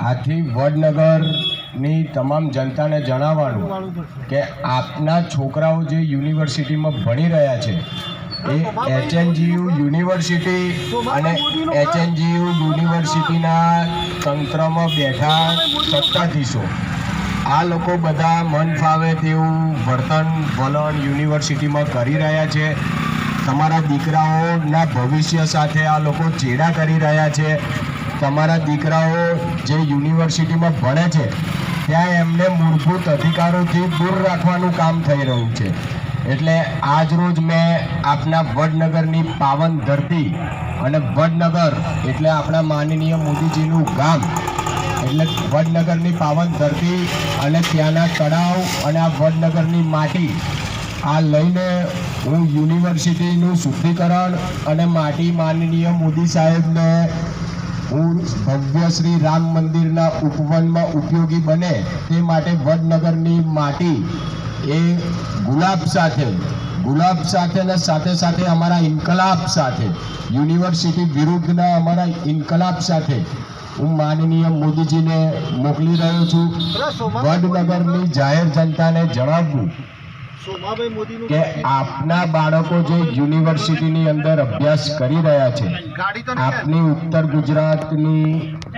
આથી વડનગરની તમામ જનતાને જણાવવાનું કે આપના છોકરાઓ જે યુનિવર્સિટીમાં ભણી રહ્યા છે એ એચએનજીયુ યુનિવર્સિટી અને એચએનજીયુ યુનિવર્સિટીના તંત્રમાં બેઠા સત્તાધીશો. આ લોકો બધા મન ફાવે તેવું વર્તન વલણ યુનિવર્સિટીમાં કરી રહ્યા છે. તમારા દીકરાઓના ભવિષ્ય સાથે આ લોકો ચેડા કરી રહ્યા છે. તમારા દીકરાઓ જે યુનિવર્સિટીમાં ભણે છે, ત્યાં એમને મૂળભૂત અધિકારોથી દૂર રાખવાનું કામ થઈ રહ્યું છે. એટલે આજ રોજ મેં આપના વડનગરની પાવન ધરતી અને વડનગર એટલે આપણા માનનીય મોદીજીનું ગામ, એટલે વડનગરની પાવન ધરતી અને ત્યાંના તળાવ અને આ વડનગરની માટી, આ લઈને હું યુનિવર્સિટીનું શુદ્ધિકરણ અને માટી માનનીય મોદી સાહેબને હું ભવ્ય શ્રી રામ મંદિરના ઉપવનમાં ઉપયોગી બને તે માટે વડનગરની માટી એ ગુલાબ સાથે ગુલાબ સાથે અને સાથે સાથે અમારા ઇન્કલાબ સાથે યુનિવર્સિટી વિરુદ્ધના અમારા ઇન્કલાબ સાથે હું માનનીય મોદીજીને મોકલી રહ્યો છું. વડનગરની જાહેર જનતાને જણાવવું કે આપના બાળકો જે યુનિવર્સિટીની અંદર અભ્યાસ કરી રહ્યા છે આપની ઉત્તર ગુજરાતની